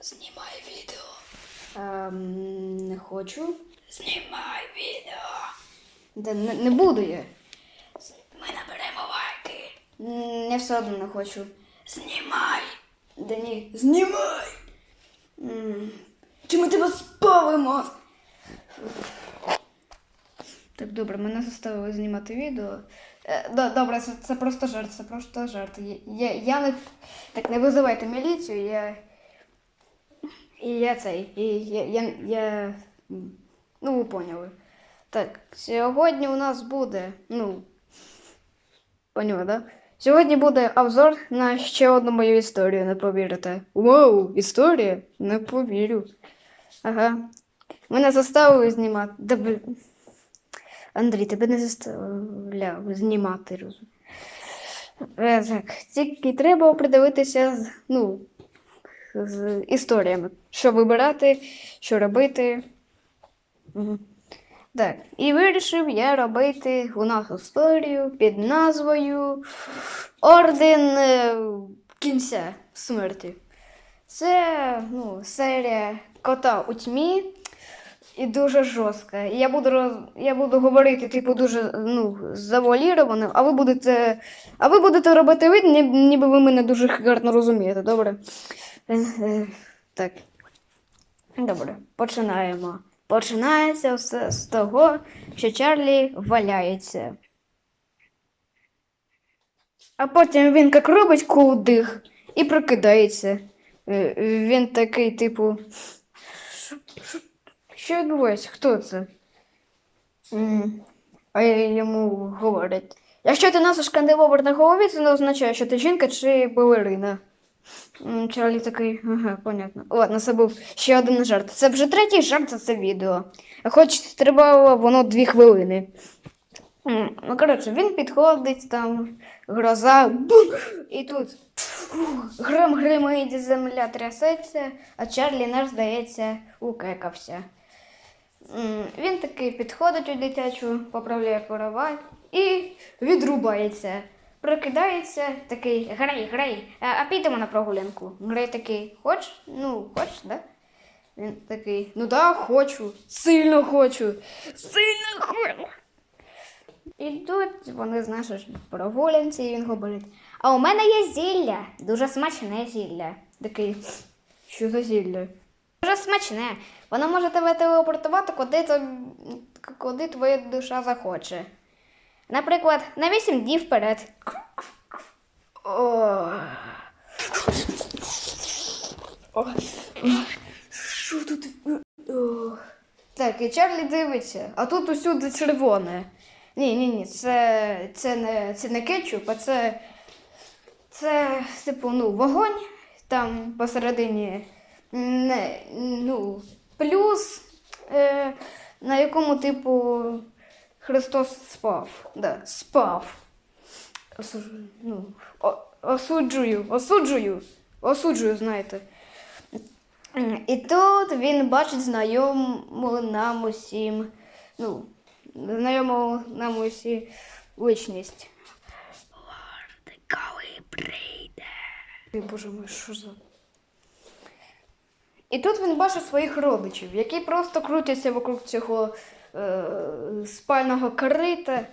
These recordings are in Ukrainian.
Знімай відео. Ем, не хочу. Знімай відео. Та не, не буду я. Ми наберемо лайки. М, Я все одно не хочу. Знімай. Да ні. Знімай. М, Чи ми тебе спалимо? Так, добре, мене заставили знімати відео. Е, до- добре, це, це просто жарт, це просто жарт. Я, я, я не. Так, не визивайте міліцію, я. І я цей. І я. я, я ну, ви поняли. Так, сьогодні у нас буде. Ну. Поняли, да? Сьогодні буде обзор на ще одну мою історію, не повірите. Вау, історія? Не повірю. Ага. Мене заставили знімати. Да, блін. Андрій, тебе не заставляв знімати. роз- Е, Так, тільки треба придивитися з, ну, з історіями. Що вибирати, що робити. Так, і вирішив я робити у нас історію під назвою Орден е, кінця смерті. Це ну, серія кота у тьмі і дуже жорстка. І я буду роз... я буду говорити, типу, дуже ну, завуаліровано, а ви будете. А ви будете робити вид, ні- ніби ви мене дуже гарно розумієте, добре? Е, е, Так. Добре, починаємо. Починається все з того, що Чарлі валяється. А потім він як робить кудих і прокидається. Е, Він такий, типу. «Що- відбувається? Хто це? А йому говорять. Якщо ти носиш кандилобр на голові, це не означає, що ти жінка чи балерина. Чарлі такий, ага, понятно. Ладно, це був ще один жарт. Це вже третій жарт за це відео. Хоч тривало воно дві хвилини. Ну, коротше, він підходить, там гроза, бум, і тут гром гримить, земля трясеться, а Чарлі наш, здається, укекався. Він такий підходить у дитячу, поправляє кровать і відрубається. Прокидається, такий грай, грай, а, підемо на прогулянку. Грай такий, хоч? Ну, хоч, да? Він такий, ну да, хочу, сильно хочу, сильно хочу. Ідуть вони, знаєш, прогулянці, і він говорить: А у мене є зілля, дуже смачне зілля. Такий, що за зілля? Дуже смачне. Воно може тебе телепортувати, куди, то, куди твоя душа захоче. Наприклад, на 8 днів вперед. О. О. Що тут? О. Так, і Чарлі дивиться, а тут усюди червоне. Ні, ні, ні, це, це, не, це не кетчуп, а це, це типу, ну, вогонь там посередині. Не, ну, плюс, е, на якому, типу, Христос спав. Да, спав. Осуджую, ну, о, осуджую, осуджую, осуджую, знаєте. І тут він бачить знайому нам усім, ну, знайому нам усі личність. Ти коли прийде. Боже мой, що за. І тут він бачить своїх родичів, які просто крутяться вокруг цього е, спального корита.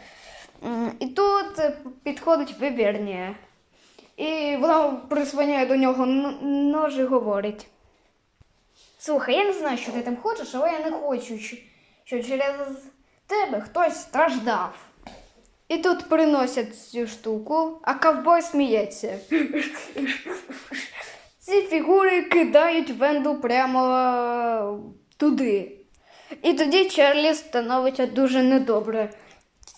І тут підходить Вивернія. І вона прислоняє до нього нож і говорить. Слухай, я не знаю, що ти там хочеш, але я не хочу, що через тебе хтось страждав. І тут приносять цю штуку, а ковбой сміється. Ці фігури кидають Венду прямо е, туди. І тоді Чарлі становиться дуже недобре.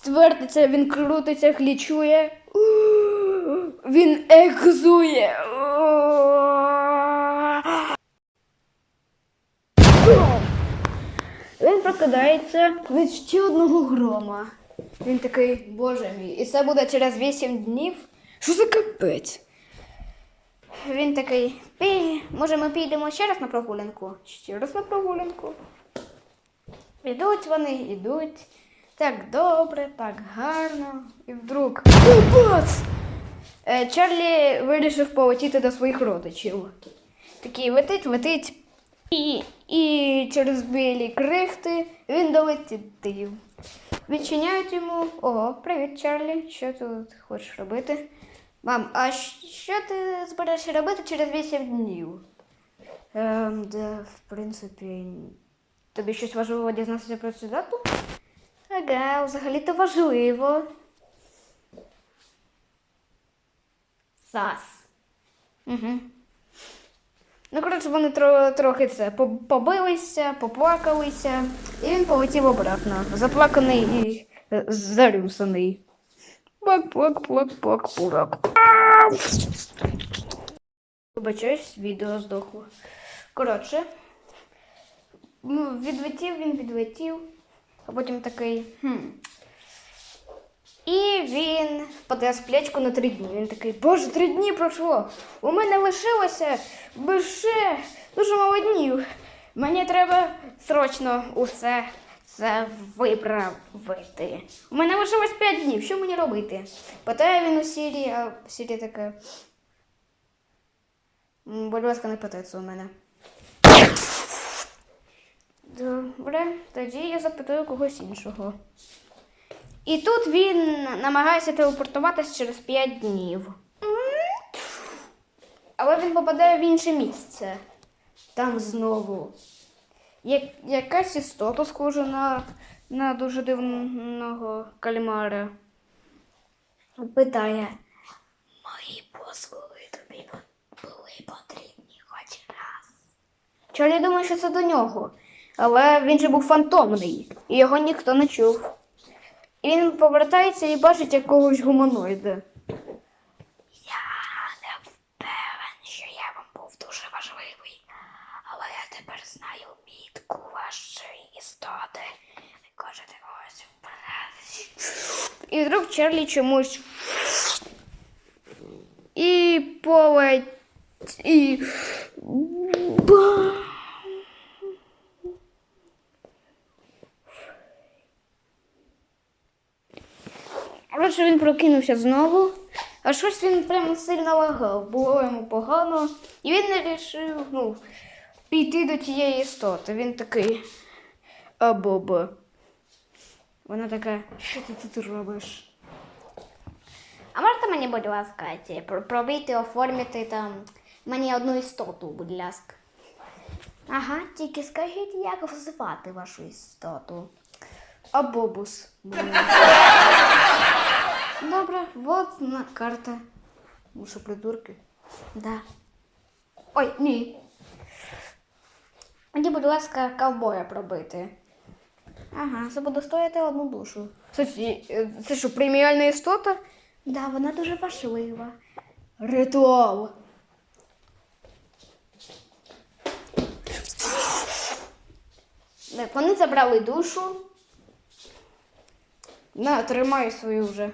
Твердиться, він крутиться, глічує. Він екзує. Він прокидається від ще одного грома. Він такий, боже мій, і це буде через 8 днів. Що за капець? Він такий, «Пі, може ми підемо ще раз на прогулянку? Ще раз на прогулянку. Ідуть вони, ідуть. Так добре, так гарно. І вдруг. Бац! е, Чарлі вирішив полетіти до своїх родичів. Такий летить, летить. І, і через білі крихти він долетів. Відчиняють йому. Ого, привіт, Чарлі. Що ти тут хочеш робити? Мам, а що ти збираєшся робити через 8 днів? Ем, де, в принципі, тобі щось важливо дізнатися про цю дату? Ага, взагалі-то важливо. Сас. Угу. Ну, коротше, вони тро- трохи це побилися, поплакалися, і він полетів обратно. Заплаканий і е, зарюсаний. Плак. Вибачаюсь, відео здохло. Коротше, ну, відлетів він відлетів, а потім такий. Хм. І він впаде з плечку на три дні. Він такий, боже, три дні пройшло. У мене лишилося лише дуже мало днів. Мені треба срочно усе це виправити. У мене лишилось п'ять днів. Що мені робити? Питає він у Сірі, а Сірі таке. Будь ласка, не це у мене. Добре, тоді я запитаю когось іншого. І тут він намагається телепортуватись через 5 днів. Але він попадає в інше місце. Там знову. Як, якась істота схожа на, на дуже дивного кальмара. Питає. Мої послуги тобі були потрібні хоч раз. Чарлі думає, що це до нього. Але він же був фантомний, і його ніхто не чув. І він повертається і бачить якогось гуманоїда. Я не впевнен, що я вам був дуже важливий, але я тепер знаю мітку вашої істоти. Ви кажете ось вперед. І вдруг Чарлі чомусь. І полеть. І. Ба! Коротше, він прокинувся знову, а щось він прямо сильно лагав, було йому погано, і він вирішив ну, піти до тієї істоти. Він такий. А Боба. Вона така, що ти тут робиш? А можете мені, будь ласка, пробити, оформити там мені одну істоту, будь ласка. Ага, тільки скажіть, як звати вашу істоту. А бобус. Добре, вот на карта. Ну що, придурки? Да. Ой, ні. Мені, будь ласка, ковбоя пробити. Ага, це буде стояти одну душу. Це, це що, преміальна істота? Да, вона дуже важлива. Ритуал. Так, вони забрали душу. На, тримай свою вже.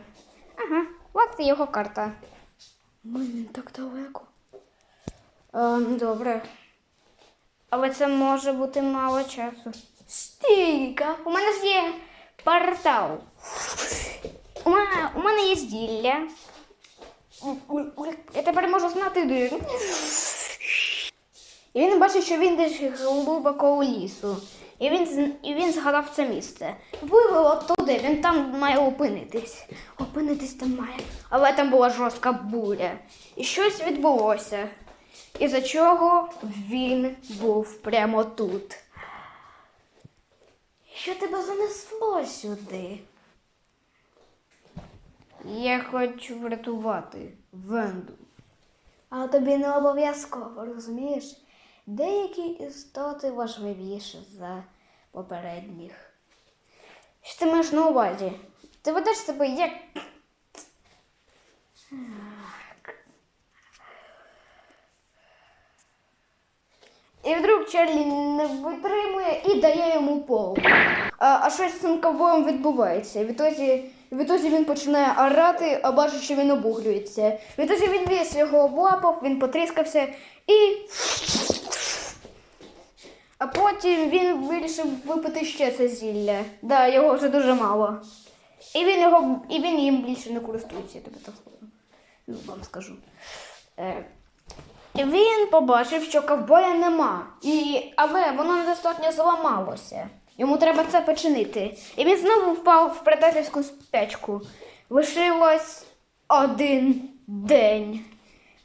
Ага, от його карта. Блін, так далеко. А, ну, добре. Але це може бути мало часу. Стійка! У мене ж є портал. У мене, у мене є зділля. Я тепер можу знати де. І він бачить, що він десь глибоко у лісу. І він, і він згадав це місце. Вивел от туди, він там має опинитись. Опинитись там має. Але там була жорстка буря. І щось відбулося. І за чого він був прямо тут. Що тебе занесло сюди? Я хочу врятувати Венду. А тобі не обов'язково, розумієш? Деякі істоти важливіші за попередніх. Що ти маєш на увазі? Ти ведеш себе як. І вдруг Чарлі не витримує і дає йому пол. А, а щось з цим ковбоєм відбувається. Відтоді, відтоді він починає орати, а бачить, що він обуглюється. Відтоді він весь його облапав, він потріскався і. А потім він вирішив випити ще це зілля. Да, його вже дуже мало. І він його і він їм більше не користується. Тобто, так. Ну, вам скажу. Е, він побачив, що ковбоя нема, і, але воно недостатньо зламалося. Йому треба це починити. І він знову впав в предательську спячку. Лишилось один день.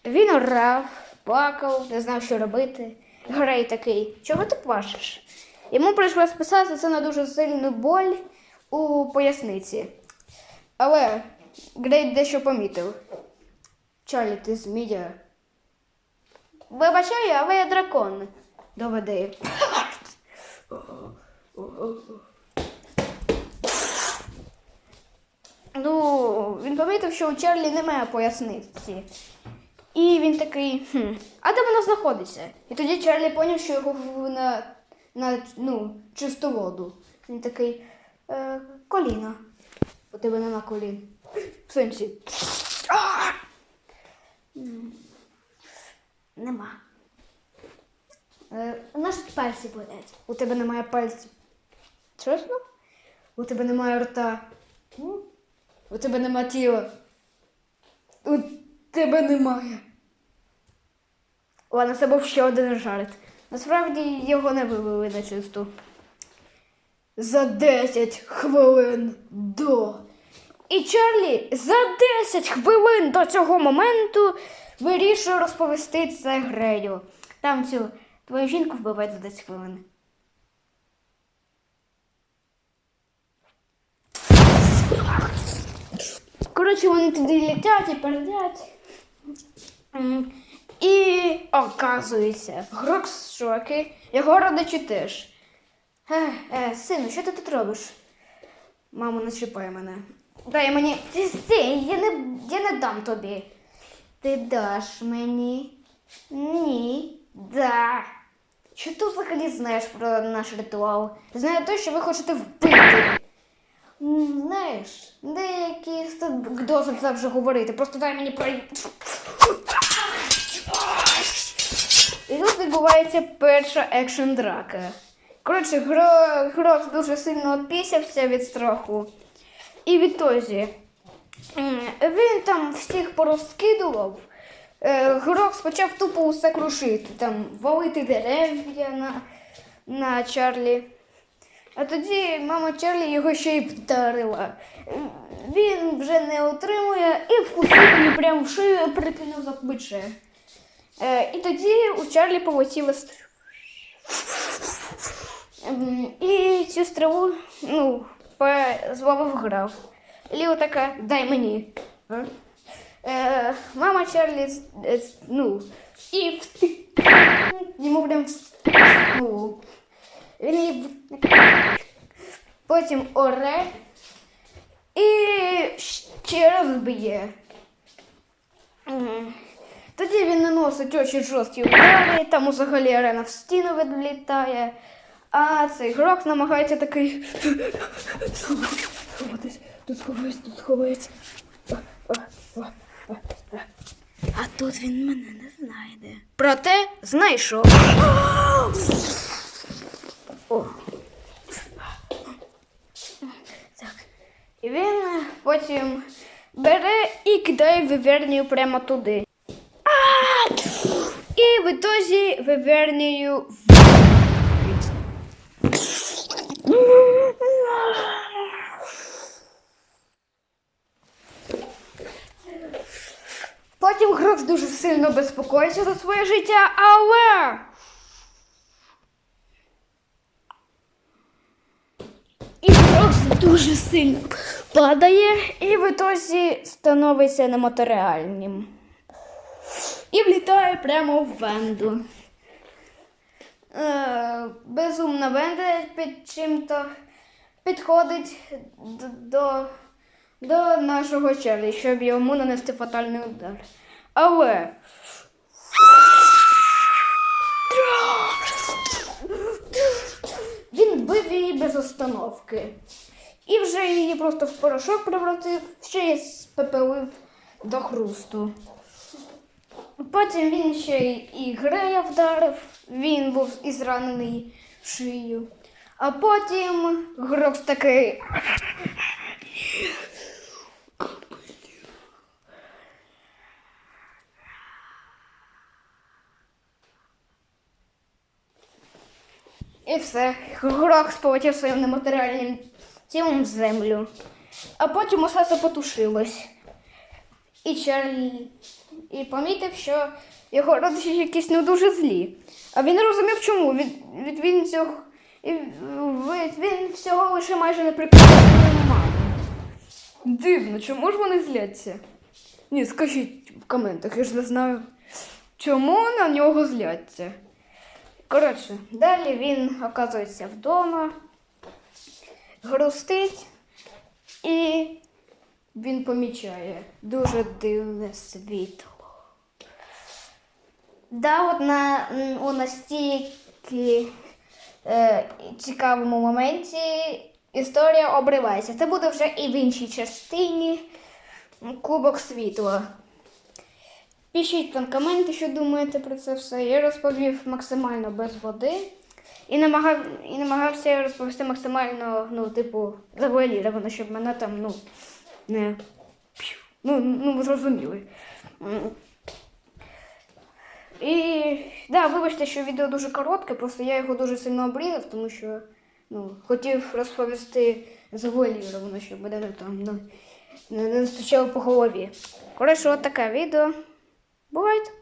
Він орав, плакав, не знав, що робити. Грей такий, чого ти плачеш? Йому прийшлось списати це на дуже сильну боль у поясниці. Але Грей дещо помітив. Чарлі, ти змія. Вибачаю, але я дракон. Доведи. Ну, він помітив, що у Чарлі немає поясниці. І він такий, хм, а де вона знаходиться? І тоді Чарлі поняв, що його на, на ну, чисту воду. Він такий, е, коліна. Тебе нема колін. В сенсі. Нема. Е, нас пальці болять. У тебе немає пальців. Чесно? У тебе немає рта. У тебе немає тіла. У тебе немає. Ладно, це був ще один жарт. Насправді його не вивели на чисту. За 10 хвилин до. І Чарлі за 10 хвилин до цього моменту вирішує розповісти це Грею. Там цю твою жінку вбивають за 10 хвилин. Коротше, вони туди летять і передять. І оказується, Грок з шоки, його родичі теж. Е, е, сину, що ти тут робиш? Мамо, не чіпай мене. Дай мені. Ти я не, я не дам тобі. Ти даш мені? Ні. Да. Що ти взагалі знаєш про наш ритуал? Знаю те, що ви хочете вбити. Знаєш, деякі досить вже говорити. Просто дай мені про. І тут відбувається перша екшн драка. Коротше, Гро... Грок дуже сильно опісявся від страху. І відтоді він там всіх порозкидував. Е, Грок почав тупо усе крушити, там валити дерев'я на, на Чарлі. А тоді мама Чарлі його ще й вдарила. Він вже не отримує і вкусив її прямо в шию, прикинув за плече. Е, і тоді у Чарлі полетіла стріла. Ем, І цю стрілу, ну, зловив граф. Ліо така, дай мені. А? Е, мама Чарлі, е, ну, і вти... йому прям ну, Він її потім оре і ще раз б'є. Тоді він наносить очі жорсткі удари, там взагалі арена в стіну відлітає. А цей грок намагається такий. Тут сховається, тут сховається. А тут він мене не знайде. Проте знайшов. О. Так. І він потім бере і кидає вивернію прямо туди. І в ітозі вивернію в. Потім Грокс дуже сильно безпокоїться за своє життя, але. І Грокс дуже сильно падає і в ітозі становиться нематеріальним. І влітає прямо в Венду. Е, безумна Венда під чим-то підходить до, до нашого Чарлі, щоб йому нанести фатальний удар. Але. Він бив її без остановки. І вже її просто в порошок превратив, ще й спепелив до хрусту. Потім він ще і Грея вдарив, він був і зранений в шию. А потім Грокс такий. І все. Горох сполетів своїм нематеріальним тілом в землю. А потім усе це потушилось. І Чарлі і помітив, що його родичі якісь не дуже злі. А він не розумів, чому. Від, від він цього. Від, він всього лише майже не маму. Дивно, чому ж вони зляться? Ні, скажіть в коментах, я ж не знаю. Чому на нього зляться? Коротше, далі він оказується вдома, грустить і він помічає дуже дивне світло. Да, от на, у настільки е, цікавому моменті історія обривається. Це буде вже і в іншій частині Кубок світла. Пишіть там коменти, що думаєте про це все. Я розповів максимально без води. І, намагав, і намагався розповісти максимально, ну, типу, завуаліровано, щоб мене там, ну, не. Ну, ну ви зрозуміли. І да, вибачте, що відео дуже коротке, просто я його дуже сильно обрізав, тому що ну, хотів розповісти завуаліровано, щоб мене не там ну, не, не стучало по голові. Коротше, от таке відео. Бувайте!